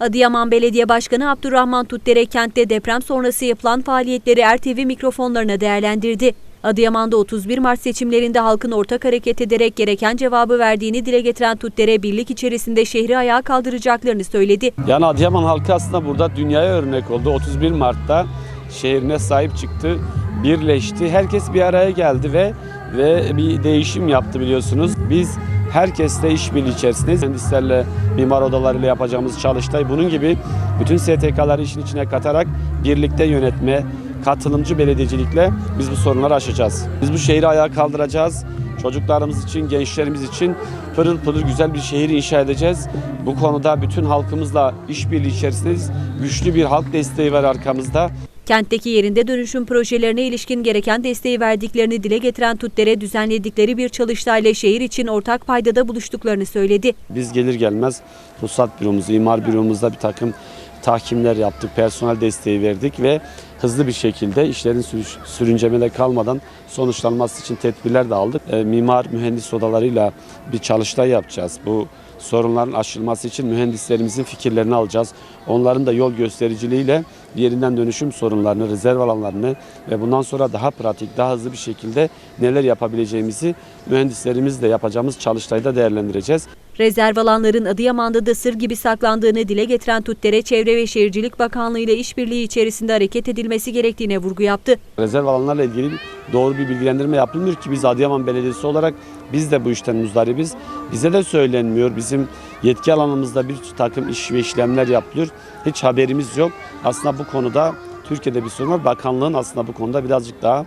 Adıyaman Belediye Başkanı Abdurrahman Tutdere kentte deprem sonrası yapılan faaliyetleri RTV mikrofonlarına değerlendirdi. Adıyaman'da 31 Mart seçimlerinde halkın ortak hareket ederek gereken cevabı verdiğini dile getiren Tutdere birlik içerisinde şehri ayağa kaldıracaklarını söyledi. Yani Adıyaman halkı aslında burada dünyaya örnek oldu. 31 Mart'ta şehrine sahip çıktı, birleşti. Herkes bir araya geldi ve ve bir değişim yaptı biliyorsunuz. Biz herkesle işbirliği içerisindeyiz. Mühendislerle, mimar odalarıyla yapacağımız çalıştay bunun gibi bütün STK'ları işin içine katarak birlikte yönetme, katılımcı belediyecilikle biz bu sorunları aşacağız. Biz bu şehri ayağa kaldıracağız. Çocuklarımız için, gençlerimiz için pırıl pırıl güzel bir şehir inşa edeceğiz. Bu konuda bütün halkımızla işbirliği içerisindeyiz. Güçlü bir halk desteği var arkamızda. Kentteki yerinde dönüşüm projelerine ilişkin gereken desteği verdiklerini dile getiren Tutdere düzenledikleri bir çalıştayla şehir için ortak paydada buluştuklarını söyledi. Biz gelir gelmez ruhsat büromuz, imar büromuzda bir takım tahkimler yaptık, personel desteği verdik ve hızlı bir şekilde işlerin sürü- sürüncemede kalmadan sonuçlanması için tedbirler de aldık. E, mimar, mühendis odalarıyla bir çalıştay yapacağız. Bu sorunların aşılması için mühendislerimizin fikirlerini alacağız. Onların da yol göstericiliğiyle yerinden dönüşüm sorunlarını, rezerv alanlarını ve bundan sonra daha pratik, daha hızlı bir şekilde neler yapabileceğimizi mühendislerimizle yapacağımız çalıştayda değerlendireceğiz. Rezerv alanların Adıyaman'da da sır gibi saklandığını dile getiren Tutdere Çevre ve Şehircilik Bakanlığı ile işbirliği içerisinde hareket edilmesi gerektiğine vurgu yaptı. Rezerv alanlarla ilgili doğru bir bilgilendirme yapılmıyor ki biz Adıyaman Belediyesi olarak biz de bu işten muzdaribiz. Bize de söylenmiyor. Bizim yetki alanımızda bir takım iş ve işlemler yapılıyor. Hiç haberimiz yok. Aslında bu konuda Türkiye'de bir sorun var. Bakanlığın aslında bu konuda birazcık daha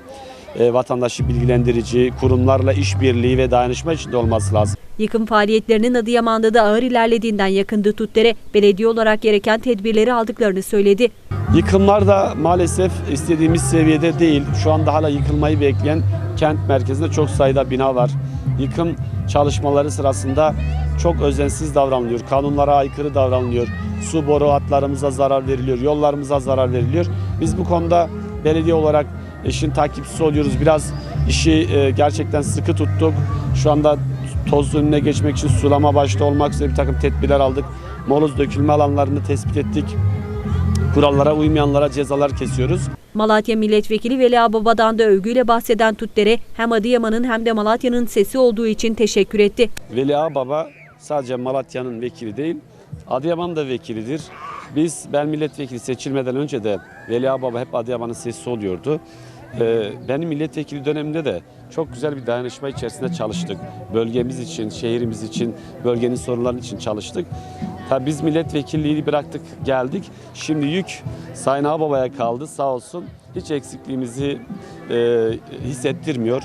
e, vatandaşı bilgilendirici, kurumlarla işbirliği ve dayanışma içinde olması lazım. Yıkım faaliyetlerinin Adıyaman'da da ağır ilerlediğinden yakındı Tutdere. Belediye olarak gereken tedbirleri aldıklarını söyledi. Yıkımlar da maalesef istediğimiz seviyede değil. Şu anda hala yıkılmayı bekleyen kent merkezinde çok sayıda bina var. Yıkım çalışmaları sırasında çok özensiz davranılıyor. Kanunlara aykırı davranılıyor. Su boru hatlarımıza zarar veriliyor. Yollarımıza zarar veriliyor. Biz bu konuda belediye olarak işin takipçisi oluyoruz. Biraz işi e, gerçekten sıkı tuttuk. Şu anda toz önüne geçmek için sulama başta olmak üzere bir takım tedbirler aldık. Moloz dökülme alanlarını tespit ettik kurallara uymayanlara cezalar kesiyoruz. Malatya Milletvekili Veli Baba'dan da övgüyle bahseden Tutdere hem Adıyaman'ın hem de Malatya'nın sesi olduğu için teşekkür etti. Veli Ağbaba sadece Malatya'nın vekili değil, Adıyaman da vekilidir. Biz ben milletvekili seçilmeden önce de Veli Ağbaba hep Adıyaman'ın sesi oluyordu. Ee, benim milletvekili döneminde de çok güzel bir dayanışma içerisinde çalıştık. Bölgemiz için, şehrimiz için, bölgenin sorunları için çalıştık. Tabii biz milletvekilliğini bıraktık, geldik. Şimdi yük Sayın Ağbaba'ya kaldı sağ olsun. Hiç eksikliğimizi e, hissettirmiyor.